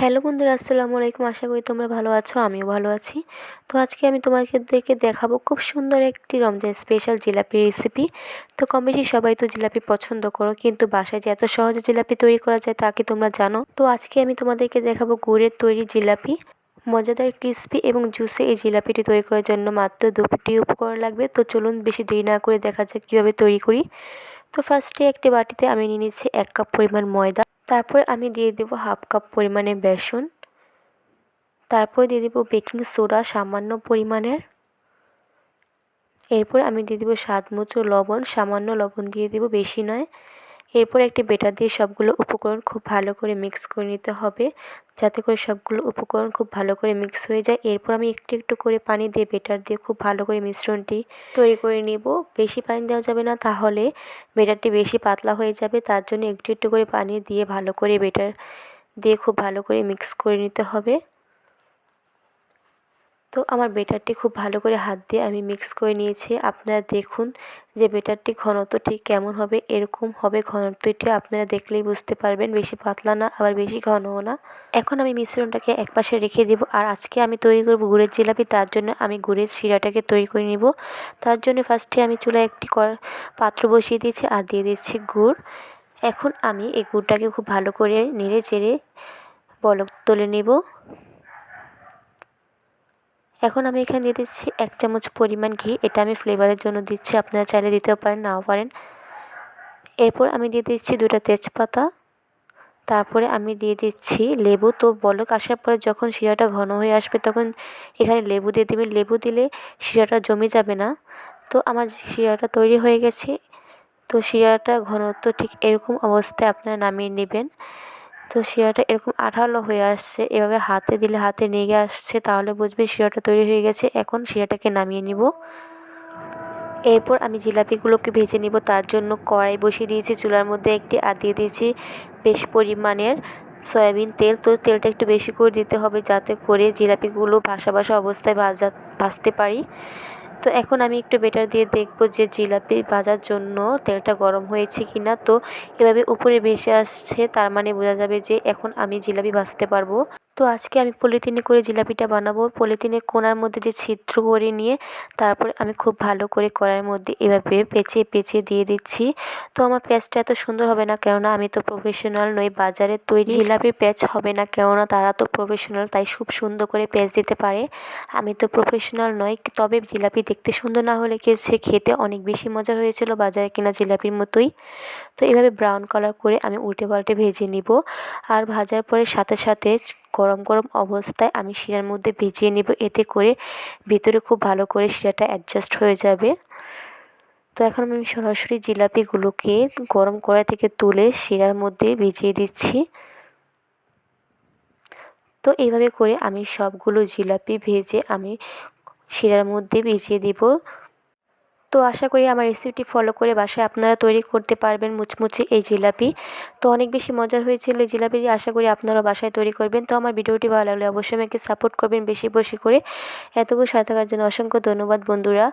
Hello বন্ধুরা, আসসালামু আলাইকুম। আশা করি তোমরা ভালো আছো, আমিও ভালো আছি। তো আজকে আমি তোমাদেরকে দেখাবো খুব সুন্দর একটি রমজান স্পেশাল জিলাপি রেসিপি তো কম বেশি সবাই তো জিলাপি পছন্দ করো, কিন্তু বাসায় যে এত সহজে জিলাপি তৈরি করা যায় তা কি তোমরা জানো? তো আজকে আমি তোমাদেরকে দেখাবো গুড়ের তৈরি জিলাপি। মজাদার ক্রিস্পি এবং জুসে এই জিলাপিটি তৈরি করার জন্য মাত্র দুটি উপকরণ লাগবে। তো চলুন বেশি দেরি না করে দেখা যাক কীভাবে তৈরি করি। তো ফার্স্টে একটি বাটিতে আমি নিয়ে নিচ্ছি এক কাপ পরিমাণ ময়দা। তারপর আমি দিয়ে দেবো হাফ কাপ পরিমাণে বেসন। তারপর দিয়ে দেবো বেকিং সোডা সামান্য পরিমাণের। এরপর আমি দিয়ে দেবো স্বাদ মতো লবণ। সামান্য লবণ দিয়ে দেবো বেশি নয়। এরপর একটি বেটার দিয়ে সবগুলো উপকরণ খুব ভালো করে মিক্স করে নিতে হবে, যাতে করে সবগুলো উপকরণ খুব ভালো করে মিক্স হয়ে যায়। এরপর আমি একটু একটু করে পানি দিয়ে বেটার দিয়ে খুব ভালো করে মিশ্রণটি তৈরি করে নিব। বেশি পানি দেওয়া যাবে না, তাহলে বেটারটি বেশি পাতলা হয়ে যাবে। তার জন্য একটু একটু করে পানি দিয়ে ভালো করে বেটার দিয়ে খুব ভালো করে মিক্স করে নিতে হবে। তো আমার বেটারটি খুব ভালো করে হাত দিয়ে আমি মিক্স করে নিয়েছি। আপনারা দেখুন যে বেটারটি ঘনত্ব ঠিক কেমন হবে, এরকম হবে ঘনত্বটি আপনারা দেখলেই বুঝতে পারবেন, বেশি পাতলা না, আবার বেশি ঘনও না। এখন আমি মিশ্রণটাকে একপাশে রেখে দেব আর আজকে আমি তৈরি করব গুড়ের জিলাপি, তার জন্য আমি গুড়ের শিরাটাকে তৈরি করে নিব। তার জন্য ফার্স্টে আমি চুলায় একটি পাত্র বসিয়ে দিয়েছি আর দিয়ে দিচ্ছি গুড়। এখন আমি এই গুড়টাকে খুব ভালো করে নেড়ে চেড়ে বলক তুলে নেব। এখন আমি এখানে দিয়ে দিচ্ছি এক চামচ পরিমাণ ঘি। এটা আমি ফ্লেভারের জন্য দিচ্ছি, আপনারা চাইলে দিতেও পারেন, নাও পারেন। এরপর আমি দিয়ে দিচ্ছি দুটা তেজপাতা। তারপরে আমি দিয়ে দিচ্ছি লেবু। তো বলক আসার পরে যখন শিরাটা ঘন হয়ে আসবে তখন এখানে লেবু দিয়ে দেবেন। লেবু দিলে শিরাটা জমে যাবে না। তো আমার শিরাটা তৈরি হয়ে গেছে। তো শিরাটা ঘনত্ব ঠিক এরকম অবস্থায় আপনারা নামিয়ে নেবেন। তো শিরাটা এরকম আঠালো হয়ে আসছে। এভাবে হাতে দিলে হাতে নেগে আসছে, তাহলে বুঝবে শিরাটা তৈরি হয়ে গেছে। এখন শিরাটাকে নামিয়ে নিব। এরপর আমি জিলাপিগুলোকে ভেজে নিব। তার জন্য কড়াই বসিয়ে দিয়েছি, চুলার মধ্যে একটি আর দিয়ে দিয়েছি বেশ পরিমাণের সয়াবিন তেল। তো তেলটা একটু বেশি করে দিতে হবে যাতে করে জিলাপিগুলো ভাসা ভাসা অবস্থায় ভাজা, ভাজতে পারি। তো এখন আমি একটু বেটার দিয়ে দেখব যে জিলাপি ভাজার জন্য তেলটা গরম হয়েছে কি না তো এভাবে উপরে ভেসে আসছে, তার মানে বোঝা যাবে যে এখন আমি জিলাপি ভাজতে পারব। তো আজকে আমি পলিথিনে করে জিলাপিটা বানাবো। পলিথিনের কোনার মধ্যে যে ছিদ্র করে নিয়ে তারপরে আমি খুব ভালো করে কড়াইয়ের মধ্যে এভাবে পেঁচিয়ে পেঁচিয়ে দিয়ে দিচ্ছি। তো আমার প্যাঁচটা এত সুন্দর হবে না, কেননা আমি তো প্রফেশনাল নই, বাজারে তৈরি জিলাপির প্যাঁচ হবে না, কেননা তারা তো প্রফেশনাল তাই খুব সুন্দর করে প্যাঁচ দিতে পারে। আমি তো প্রফেশনাল নই, তবে জিলাপি দেখতে সুন্দর না হলে কি সে খেতে অনেক বেশি মজা হয়েছিল বাজারে কেনা জিলাপির মতোই। তো এভাবে ব্রাউন কালার করে আমি উল্টে পাল্টে ভেজে নিব। আর ভাজার পরে সাথে সাথে গরম গরম অবস্থায় আমি শিরার মধ্যে ভিজিয়ে নেব। এতে করে ভিতরে খুব ভালো করে শিরাটা অ্যাডজাস্ট হয়ে যাবে। তো এখন আমি সরাসরি জিলাপিগুলোকে গরম কড়াই থেকে তুলে শিরার মধ্যে ভিজিয়ে দিচ্ছি। তো এইভাবে করে আমি সবগুলো জিলাপি ভেজে আমি শিরার মধ্যে ভিজিয়ে দিব। তো আশা করি আমার রেসিপিটি ফলো করে বাসায় আপনারা তৈরি করতে পারবেন মুচমুচে এই জিলাপি। তো অনেক বেশি মজার হয়েছিল এই জিলাপিটি আশা করি আপনারা বাসায় তৈরি করবেন। তো আমার ভিডিওটি ভালো লাগলে অবশ্যই আমাকে সাপোর্ট করবেন বেশি বেশি করে। এতগুলো সাথে থাকার জন্য অসংখ্য ধন্যবাদ বন্ধুরা।